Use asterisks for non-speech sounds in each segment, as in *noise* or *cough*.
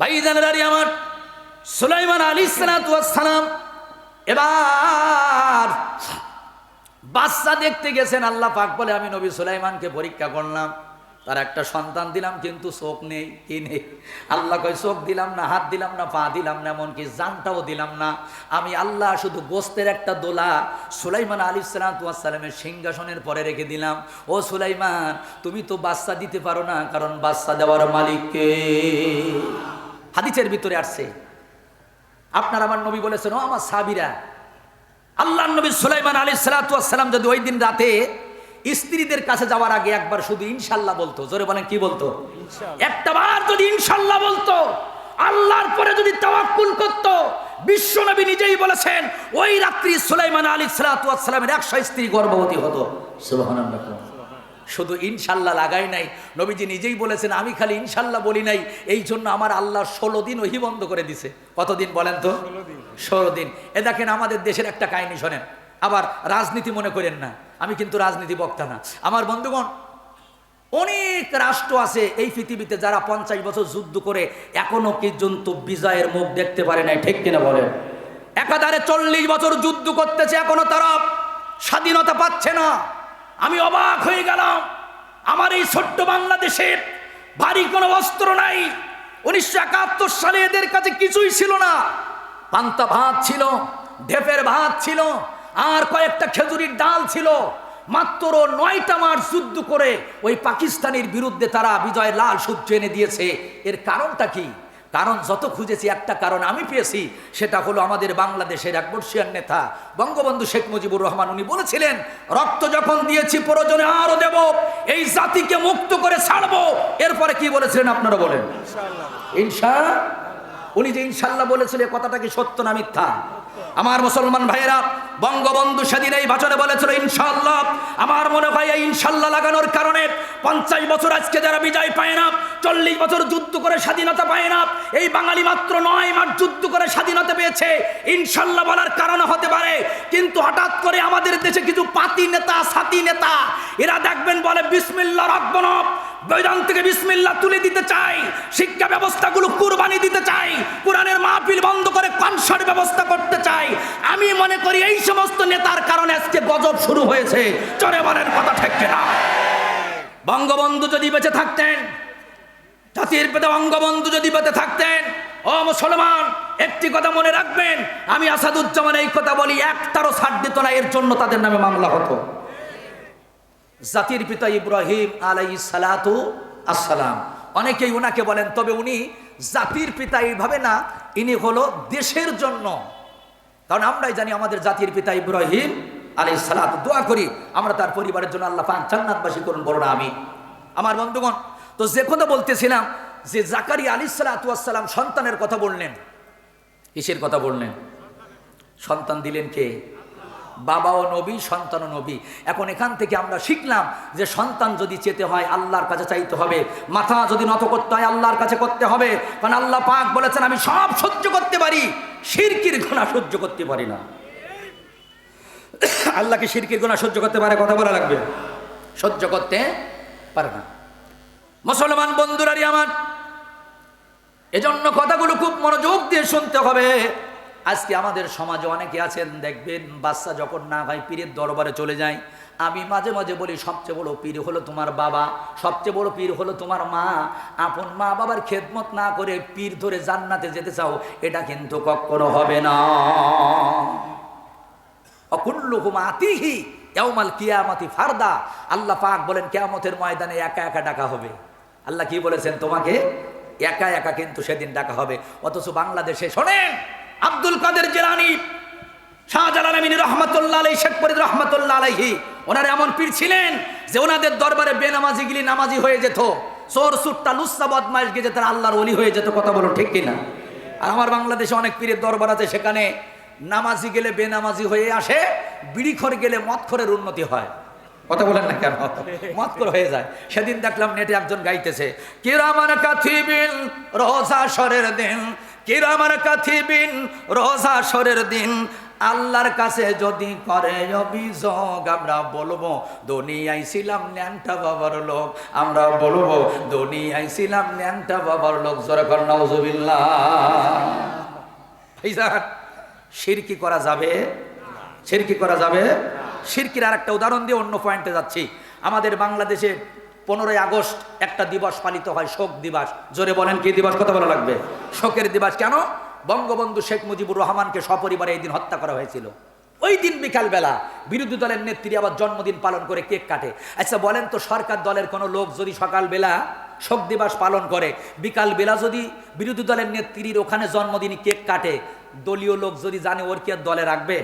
ভাইজানেরারি আমার। সুলাইমান আলী সালাম এবার বাচ্চা দেখতে গেছেন, আল্লাহ পাক বলে, আমি নবী সুলাইমানকে পরীক্ষা করলাম। তার একটা সন্তান দিলাম, কিন্তু চোখ নেই, কি নেই? আল্লাহ কয়, চোখ দিলাম না, হাত দিলাম না, পা দিলাম না, এমনকি জানটাও দিলাম না। আমি আল্লাহ শুধু গোস্তের একটা দোলা সুলাইমান আলী সালামের সিংহাসনের পরে রেখে দিলাম। ও সুলাইমান, তুমি তো বাচ্চা দিতে পারো না, কারণ বাচ্চা দেওয়ার মালিককে হাদিসের ভিতরে আসছে। আপনার আমার নবী বলেছেন ও আমার সাবিরা আল্লাহ নবী সুলাইমান আলী সালাতাম যদি ওই দিন রাতে স্ত্রীদের কাছে যাওয়ার আগে একবার শুধু ইনশাল্লাহ বলতো জোরে বলেন কি বলতো? একটা বার যদি ইনশাল্লাহ বলতো আল্লাহর পরে যদি তাওয়াক্কুল করতো বিশ্বনবী নিজেই বলেছেন ওই রাত্রি সুলাইমান আলী সালাতামের একশো স্ত্রী গর্ভবতী হতো। সুবহানাল্লাহ। শুধু ইনশাল্লাহ লাগাই নাই। নবীজি নিজেই বলেছেন আমি খালি ইনশাল্লাহ বলি নাই এই জন্য আমার আল্লাহ ষোলো দিন ওহি বন্ধ করে দিছে। কতদিন বলেন তো? ষোলো দিন। এ দেখেন আমাদের দেশের একটা কাহিনী শোনেন। আবার রাজনীতি মনে করেন না। আমি কিন্তু রাজনীতি বক্তা না। আমার বন্ধুগণ অনেক রাষ্ট্র আছে এই পৃথিবীতে যারা পঞ্চাশ বছর যুদ্ধ করে এখনও পর্যন্ত বিজয়ের মুখ দেখতে পারে নাই ঠিক কিনা বলেন? একাধারে চল্লিশ বছর যুদ্ধ করতেছে এখনও তারা স্বাধীনতা পাচ্ছে না। আমি অবাক হয়ে গেলাম। আমার এই ছোট্ট বাংলাদেশের ভারী কোনো অস্ত্র নাই। উনিশশো একাত্তর সালে এদের কাছে কিছুই ছিল না। পান্তা ভাত ছিল, ঢেপের ভাত ছিল, আর কয়েকটা খেজুরির ডাল ছিল। মাত্র নয়টা মাস যুদ্ধ করে ওই পাকিস্তানের বিরুদ্ধে তারা বিজয় লাল সূর্য এনে দিয়েছে। এর কারণটা কি? কারণ যত খুঁজেছি একটা কারণ আমি পেয়েছি সেটা হলো আমাদের বাংলাদেশের এক বর্ষিয়ার নেতা বঙ্গবন্ধু শেখ মুজিবুর রহমান। উনি বলেছিলেন রক্ত যখন দিয়েছি প্রয়োজনে আরও দেব এই জাতিকে মুক্ত করে ছাড়বো। এরপরে কি বলেছিলেন আপনারা বলেন? ইনশা উনি যে ইনশাল্লাহ বলেছিলেন কথাটা কি সত্য না মিথ্যা? আমার মুসলমান ভাইয়েরা, বঙ্গবন্ধু সেদিন এই ভাষণে বলেছিল ইনশাল্লাহ আমার মনে হয় এই ইনশাল্লাহ লাগানোর কারণে পঞ্চাশ বছর আজকে যারা বিজয় পায় না, চল্লিশ বছর যুদ্ধ করে স্বাধীনতা পায় না, এই বাঙালি মাত্র নয় মাস যুদ্ধ করে স্বাধীনতা পেয়েছে ইনশাল্লাহ বলার কারণ হতে পারে, কিন্তু হঠাৎ করে আমাদের দেশে কিছু পাতি নেতা, সাতি নেতা, এরা দেখবেন বলে বিসমিল্লা রাখব না বৈদান থেকে বিসমিল্লা তুলে দিতে চাই। শিক্ষা ব্যবস্থাগুলো কুরবানি দিতে চাই। কোরআনের মাহফিল বন্ধ করে কনসার্ট ব্যবস্থা করতে চাই। আমি মনে করি এই সমস্ত নেতার কারণে আজকে গজব শুরু হয়েছে। চরে কথা ঠেকছে না বঙ্গবন্ধু যদি বেঁচে থাকতেন, জাতির পেতে বঙ্গবন্ধু যদি বেঁচে থাকতেন, ও মুসলমান, একটি কথা মনে রাখবেন, আমি আসাদুজ্জামান এই কথা বলি, একটারও ছাড় দিত না, এর জন্য তাদের নামে মামলা হতো। জাতির পিতা ইব্রাহিম আলাই সালাতু আসসালাম। অনেকেই ওনাকে বলেন, তবে উনি জাতির পিতা এইভাবে না, ইনি হলো দেশের জন্য। কারণ আমরাই জানি আমাদের জাতির পিতা ইব্রাহিম আলাই সালাত। দোয়া করি, আমরা তার পরিবারের জন্য আল্লাহ পাক জান্নাতবাসী করুন বড়রা আমি আমার বন্ধুগণ, তো যে কথা বলতেছিলাম, যে জাকারি আলী সালাতাম সন্তানের কথা বললেন। কিসের কথা বললেন? সন্তান দিলেন কে? বাবাও নবী, সন্তানও নবী। এখন এখান থেকে আমরা শিখলাম যে সন্তান যদি চেতে হয়, আল্লাহর কাছে চাইতে হবে। মাথা যদি নত করতে হয়, আল্লাহর কাছে করতে হবে। কারণ আল্লাহ পাক বলেছেন, আমি সব সহ্য করতে পারি। শিরকির ঘোনা সহ্য করতে পারি না। *coughs* আল্লাহকে শিরকির গোনা সহ্য করতে পারে? কথা বলা লাগবে? সহ্য করতে পারে না। মুসলমান বন্ধুরারি আমার, এজন্য কথাগুলো খুব মনোযোগ দিয়ে শুনতে হবে। আজকে আমাদের সমাজে অনেকে আছেন, দেখবেন বাচ্চা যখন না হয় পীরের দরবারে চলে যায়, আমি মাঝে মাঝে বলি, সবচেয়ে বড় পীর হলো তোমার বাবা, সবচেয়ে বড় পীর হলো তোমার মা। আপন মা বাবার খেদমত না করে পীর ধরে জান্নাতে যেতে চাও, এটা কিন্তু কখনো হবে না। অকুল্লুহুম আতিহি কিয়ামাতি ফারদা। আল্লাহ পাক বলেন, কিয়ামতের ময়দানে একা একা ডাকা হবে। আল্লাহ কি বলেছেন তোমাকে? একা একা কিন্তু সেদিন ডাকা হবে। অথচ বাংলাদেশে শোনেন আব্দুল কাদের জেলানি শাহজালাল আমিনী রহমতুল্লাহ আলাই শেখ ফরিদ রহমতুল্লাহ আলাইহি, ওনারা এমন পীর ছিলেন যে ওনাদের দরবারে বেনামাজি গিলি নামাজি হয়ে যেত, চোর, সুট্টা, লুচ্ছা, বদমাইশ গিয়ে যেত আল্লাহর অলি হয়ে যেত, কথা বলো ঠিক কিনা? আর আমার বাংলাদেশে অনেক পীরের দরবার আছে, সেখানে নামাজি গেলে বেনামাজি হয়ে আসে, বিড়িখর গেলে মদখরের উন্নতি হয়। কথা বলেন না কেন? মতকর হয়ে যায়। সেদিন দেখলাম নেটে একজন গাইতেছে কিরামান কাথিবিন রোজা সরের দিন কিরামান কাথিবিন রোজা সরের দিন। আল্লাহর কাছে যদি করে অভিযোগ, আমরা বলব, দুনিয়ায় ছিলাম ন্যাংটা বাবার লোক। আমরা বলব, দুনিয়ায় ছিলাম ন্যাংটা বাবার লোক। জোরে নজবিল্লা এই স্যার সিরকি করা যাবে? সিরকি করা যাবে? সিরকির আর একটা উদাহরণ দিয়ে অন্য পয়েন্টে যাচ্ছি। আমাদের বাংলাদেশে পনেরোই আগস্ট একটা দিবস পালিত হয়, শোক দিবস। জোরে বলেন, কি দিবস? কথা বলা লাগবে? শোকের দিবস কেন? বঙ্গবন্ধু শেখ মুজিবুর রহমানকে সপরিবারে এই দিন হত্যা করা হয়েছিল। ওই দিন বিকালবেলা বিরোধী দলের নেত্রী আবার জন্মদিন পালন করে কেক কাটে। আচ্ছা বলেন তো সরকার দলের কোনো লোক যদি সকালবেলা শোক দিবস পালন করে বিকাল বেলা যদি বিরোধী দলের নেত্রীর ওখানে জন্মদিন কেক কাটে, দলীয় লোক যদি জানে ওর কি আর দলে রাখবে?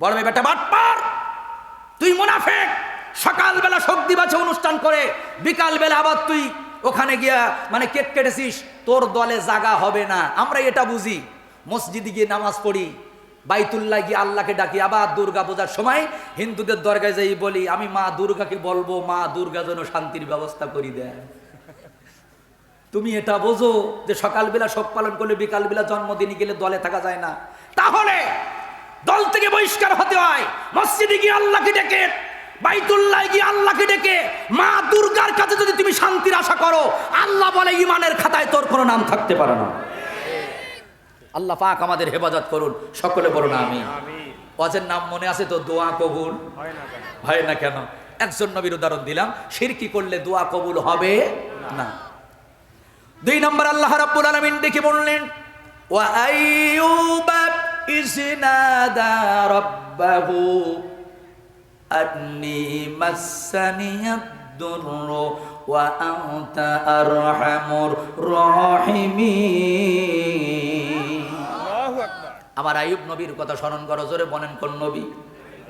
বড় বেটা বাটপার! তুই মুনাফেক! সকালবেলা শোক দিবসে অনুষ্ঠান করে, বিকালবেলা আবার তুই ওখানে গিয়া মানে কেক কেটেছিস, তোর দলে জাগা হবে না। আমরা এটা বুঝি। মসজিদে গিয়ে নামাজ পড়ি, বাইতুল্লাহ গিয়ে আল্লাহকে ডাকি, আবার দুর্গা পূজার সময় হিন্দুদের দরগায় যাই বলি, আমি মা দুর্গাকে বলব, মা দুর্গা যেন শান্তির ব্যবস্থা করি দেয়। তুমি এটা বোঝো যে সকালবেলা শোক পালন করলে বিকালবেলা জন্মদিনে গেলে দলে থাকা যায় না। তাহলে দল থেকে বহিষ্কার হতে হয়। মসজিদে গিয়ে আল্লাহকে ডেকে বাইতুল্লাহ গিয়ে আল্লাহকে ডেকে মা দুর্গার কাছে যদি তুমি শান্তির আশা করো আল্লাহ বলে ইমানের খাতায় তোর কোনো নাম থাকতে পারে না। আল্লাহ পাক আমাদের হেফাজত করুন সকলে বলুন আমি ওয়াজের নাম মনে আছে তো দোয়া কবুল? হয় না কেন? একজন নবীর উদাহরণ দিলাম শিরকি করলে দোয়া কবুল হবে? না। দুই নম্বর আল্লাহ রাব্বুল আলামিন দেখে বললেন ওয়া আইয়ুবা ইসনাদা রাব্বাহু মাসানিয়াদ দুররু ওয়া আনতা আরহামুর রাহিমিন। আমার আইয়ুব নবীর কথা স্মরণ করো জোরে বলেন কোন নবী?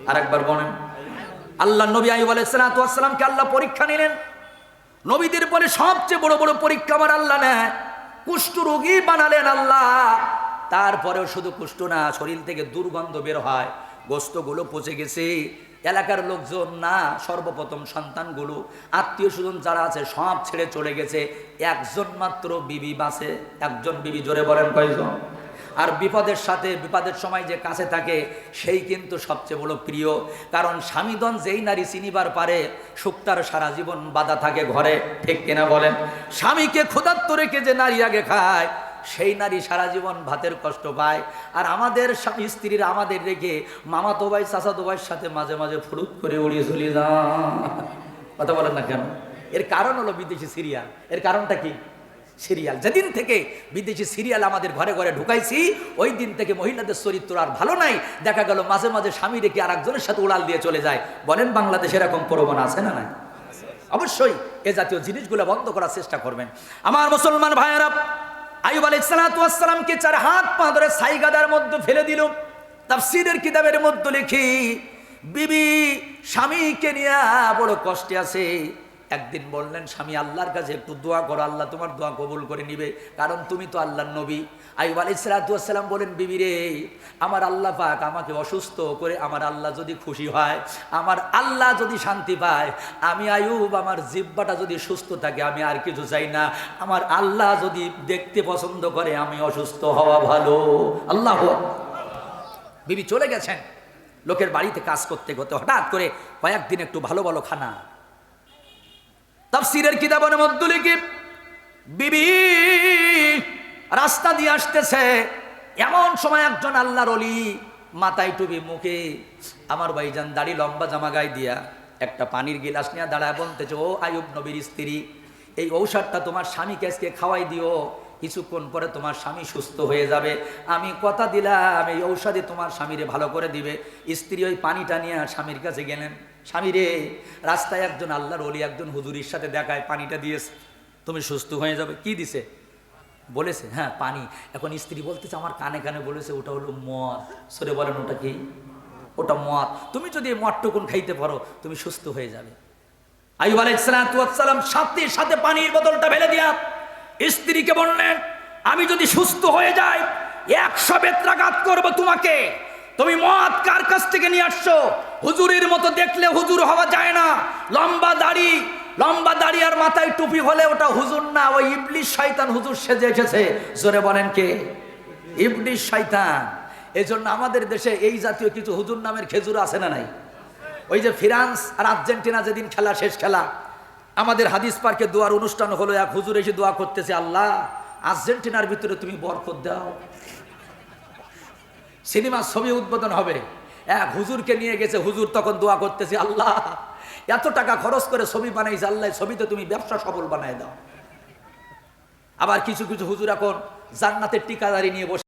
আরেকবার বলেন। আল্লাহ নবী আইয়ুব আলাইহিস সালাতু ওয়াস সালামকে আল্লাহ পরীক্ষা নিলেন। নবীদের পরে সবচেয়ে বড় বড় পরীক্ষা আমার আল্লাহ নেয়। কুষ্ঠ রোগী বানালেন আল্লাহ। তারপরেও শুধু কুষ্ঠ না শরীর থেকে দুর্গন্ধ বের হয়। গোস্তগুলো পচে গেছে। এলাকার লোকজন, না, সর্বপ্রথম সন্তানগুলো, আত্মীয় স্বজন যারা আছে, সব ছেড়ে চলে গেছে। একজন মাত্র বিবি বাসে, একজন বিবি জোরে বলেন কয়জন? আর বিপদের সাথে, বিপদের সময় যে কাছে থাকে, সেই কিন্তু সবচেয়ে বড় প্রিয়। কারণ স্বামীদন যেই নারী চিনিবার পারে সুক্তার সারা জীবন বাধা থাকে ঘরে, ঠিক কিনা বলেন? স্বামীকে ক্ষুধার্ত রেখে যে নারী আগে খায় সেই নারী সারা জীবন ভাতের কষ্ট পায়। আর আমাদের স্ত্রীরা আমাদের রেখে মামাতো ভাই, চাচাতো ভাইয়ের সাথে মাঝে মাঝে ফুরুত করে উড়িয়ে চলে যান কথা বলেন না কেন? এর কারণ হলো বিদেশি সিরিয়াল। এর কারণটা কি? সিরিয়াল। যেদিন থেকে বিদেশি সিরিয়াল আমাদের ঘরে ঘরে ঢুকাইছি, ওই দিন থেকে মহিলাদের চরিত্র আর ভালো নাই। দেখা গেল মাঝে মাঝে স্বামী রেখে আর একজনের সাথে উড়াল দিয়ে চলে যায়। বলেন বাংলাদেশে এরকম প্রবণ আছে না নাই? অবশ্যই এ জাতীয় জিনিসগুলো বন্ধ করার চেষ্টা করবেন। আমার মুসলমান ভাইয়েরা আইব আলাইসালামকে চার হাত পা ধরে সাইগাদার মধ্যে ফেলে দিল। তাফসিরের কিতাবের মধ্যে লিখি, বিবি, স্বামীকে নিয়ে বড় কষ্টে আছে। একদিন বললেন, স্বামী, আল্লাহর কাছে একটু দোয়া করো, আল্লাহ তোমার দোয়া কবুল করে নিবে, কারণ তুমি তো আল্লাহর নবী। আইব আলি সালাতাম বলেন, বিবি রে, আমার আল্লাহ পাক আমাকে অসুস্থ করে আমার আল্লাহ যদি খুশি হয়, আমার আল্লাহ যদি শান্তি পায়, আমি আয়ুব আমার জিব্বাটা যদি সুস্থ থাকে, আমি আর কিছু চাই না। আমার আল্লাহ যদি দেখতে পছন্দ করে, আমি অসুস্থ হওয়া ভালো। আল্লাহ বিবি চলে গেছেন, লোকের বাড়িতে কাজ করতে করতে হঠাৎ করে কয়েকদিন একটু ভালো ভালো খানা তাফসিরের কিতাবের মধ্যে লিখি, বিবি, রাস্তা দিয়ে আসতেছে। এমন সময় একজন আল্লাহর অলি মাথায় টুপি মুখে, আমার ভাইজান, দাড়ি লম্বা জামা গায়ে দিয়া একটা পানির গিলাস নিয়ে দাঁড়ায় বলতেছে, ও আয়ুব নবীর স্ত্রী, এই ঔষধটা তোমার স্বামীকে আজকে খাওয়াই দিও। কিছুক্ষণ পরে তোমার স্বামী সুস্থ হয়ে যাবে। আমি কথা দিলাম, এই ঔষধে তোমার স্বামীরে ভালো করে দিবে। স্ত্রী ওই পানিটা নিয়ে স্বামীর কাছে গেলেন। স্বামী রে রাস্তায় একজন আল্লাহর অলি একজন হুজুরির সাথে দেখায়, পানিটা দিয়েছে। তুমি সুস্থ হয়ে যাবে। কি দিছে? বলেছে হ্যাঁ পানি। এখন স্ত্রী বলতেছে, আমার কানে কানে বলেছে, ওটা হলো মদ। সরে বলেন, ওটা কি? ওটা মদ। তুমি যদি এই মদটুকুন খাইতে পারো, তুমি সুস্থ হয়ে যাবে। আইব আলাইসালাম সাথে সাথে পানির বোতলটা ফেলে দিয়া স্ত্রীকে বললেন, আমি যদি সুস্থ হয়ে যাই, একশো বেত্রাঘাত করব তোমাকে। তুমি মদ কার কাছ থেকে নিয়ে আসছো? হুজুরের মতো দেখলে হুজুর হওয়া যায় না। লম্বা দাড়ি লম্বা দাড়ি আর মাথায় টুপি হলে ওটা হুজুর না, ওই ইবলিশ শয়তান হুজুর সেজে এসেছে। জোরে বলেন কে? ইবলিশ শয়তান। এই জন্য আমাদের দেশে এই জাতীয় কিছু হুজুর নামের খেজুর আছে না নাই? ওই যে ফ্রান্স আর আর্জেন্টিনা যেদিন খেলা, শেষ খেলা, আমাদের হাদিস পার্কে দোয়ার অনুষ্ঠান হলো, এক হুজুর এসে দোয়া করতেছে, আল্লাহ, আর্জেন্টিনার ভিতরে তুমি বরকত দাও। সিনেমার ছবি উদ্বোধন হবে। এক হুজুরকে নিয়ে গেছে, হুজুর তখন দোয়া করতেছে, আল্লাহ, এত টাকা খরচ করে ছবি বানাইছে, আল্লাহ, ছবিতে তুমি ব্যবসা সফল বানাই দাও। আবার কিছু কিছু হুজুর এখন জান্নাতের টিকাদারি নিয়ে বসে